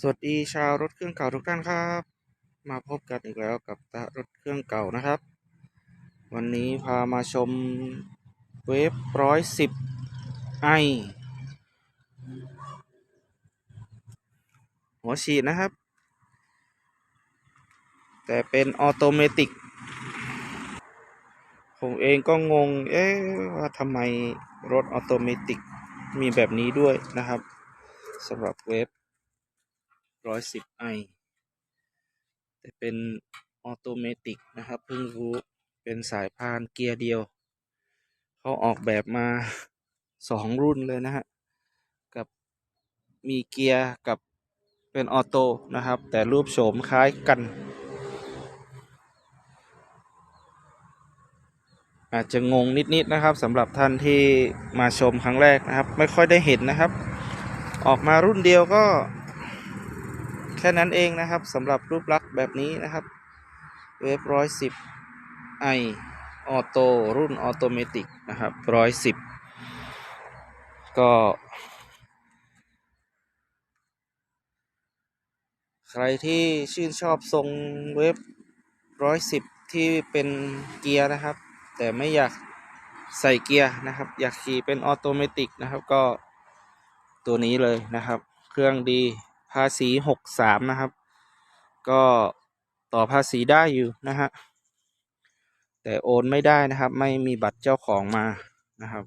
สวัสดีชาวรถเครื่องเก่าทุกท่านครับ มาพบกันอีกแล้วกับตารถเครื่องเก่านะครับ วันนี้พามาชมเวฟร้อยสิบไอหัวฉีดนะครับ แต่เป็นออโตเมติก ผมเองก็งง เอ๊ะว่าทำไมรถออโตเมติกมีแบบนี้ด้วยนะครับสำหรับเวฟ ร้อยสิบไอแต่เป็นออโตเมติกนะครับ เพิ่งรู้เป็นสายพานเกียร์เดียว เขาออกแบบมาสองรุ่นเลยนะฮะ กับมีเกียร์กับเป็นออโต้นะครับ แต่รูปโฉมคล้ายกัน อาจจะงงนิดๆนะครับสำหรับท่านที่มาชมครั้งแรกนะครับ ไม่ค่อยได้เห็นนะครับ ออกมารุ่นเดียวก็ แค่นั้นเองนะครับสำหรับรูปลักษณ์แบบนี้นะครับเวฟร้อยสิบไอออโต้รุ่นออโตเมติกนะครับร้อยสิบก็ ใครที่ชื่นชอบทรงเวฟร้อยสิบที่เป็นเกียร์นะครับ แต่ไม่อยากใส่เกียร์นะครับ อยากขี่เป็นออโตเมติกนะครับก็ตัวนี้เลยนะครับ เครื่องดีาษีหกสามนะครับ ก็ต่อภาษีได้อยู่นะฮะ แต่โอนไม่ได้นะครับ ไม่มีบัตรเจ้าของมานะครับ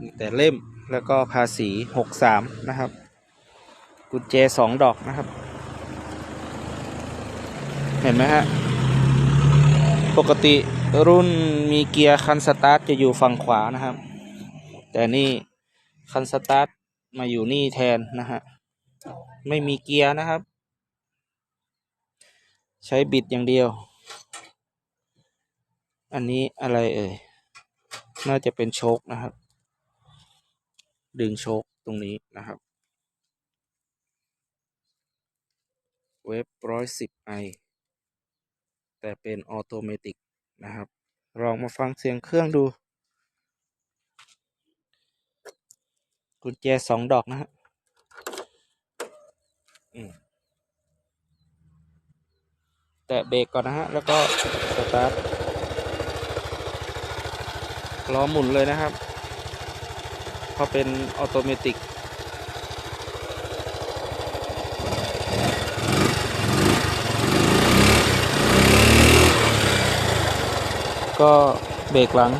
มีแต่เล่มแล้วก็ภาษีหกสามนะครับ กุญแจสองดอกนะครับ เห็นไหมฮะ ปกติรุ่นมีเกียร์คันสตาร์ทจะอยู่ฝั่งขวานะครับ แต่นี่คันสตาร์ทมาอยู่นี่แทนนะฮะ ไม่มีเกียร์นะครับ ใช้บิดอย่างเดียว อันนี้อะไรเอ่ย น่าจะเป็นโชคนะครับ ดึงโชคตรงนี้นะครับ เว็บร้อยสิบไอแต่เป็นออโตเมติกนะครับ ลองมาฟังเสียงเครื่องดู กุญแจสองดอกนะฮะอืม แตะเบรกก่อนนะฮะ แล้วก็สตาร์ทล้อหมุนเลยนะครับเพราะเป็นออโตเมติกก็เบรกหลัง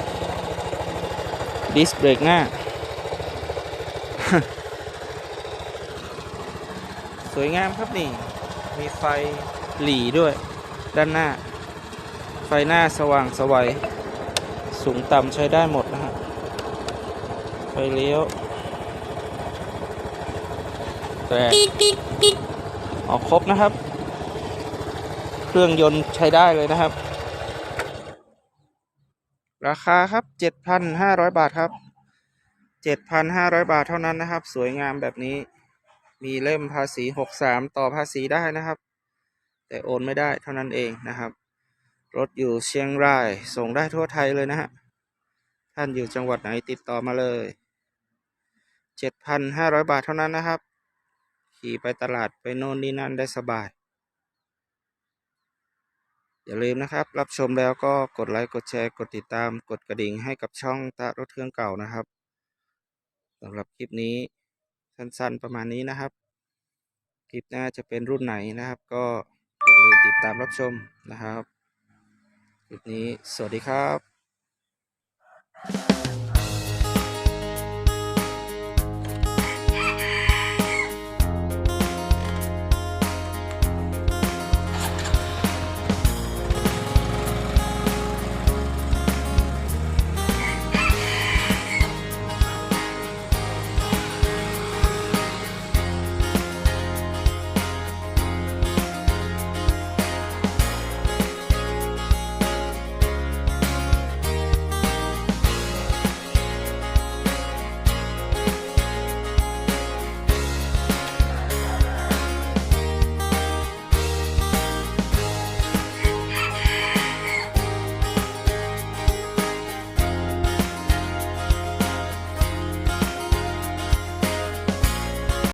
ดิสเบรกหน้า สวยงามครับนี่ มีไฟหลีด้วย ด้านหน้า ไฟหน้าสว่างสวัย สูงต่ำใช้ได้หมดนะฮะ ไฟเลี้ยวแต่ออกครบนะครับ เครื่องยนต์ใช้ได้เลยนะครับ ราคาครับเจ็ดพันห้าร้อยบาทครับเจ็ดพันห้าร้อยบาทเท่านั้นนะครับ สวยงามแบบนี้ มีเล่มภาษีหกสามต่อภาษีได้นะครับ แต่โอนไม่ได้เท่านั้นเองนะครับ รถอยู่เชียงราย ส่งได้ทั่วไทยเลยนะฮะ ท่านอยู่จังหวัดไหนติดต่อมาเลยเจ็ดพันห้าร้อยบาทเท่านั้นนะครับ ขี่ไปตลาดไปโน่นนี่นั่นได้สบาย อย่าลืมนะครับ รับชมแล้วก็กดไลค์ กดแชร์ กดติดตาม กดกระดิ่งให้กับช่องตะรถเครื่องเก่านะครับสำหรับคลิปนี้ สั้นๆประมาณนี้นะครับ คลิปหน้าจะเป็นรุ่นไหนนะครับ ก็อย่าลืมติดตามรับชมนะครับคลิปนี้สวัสดีครับ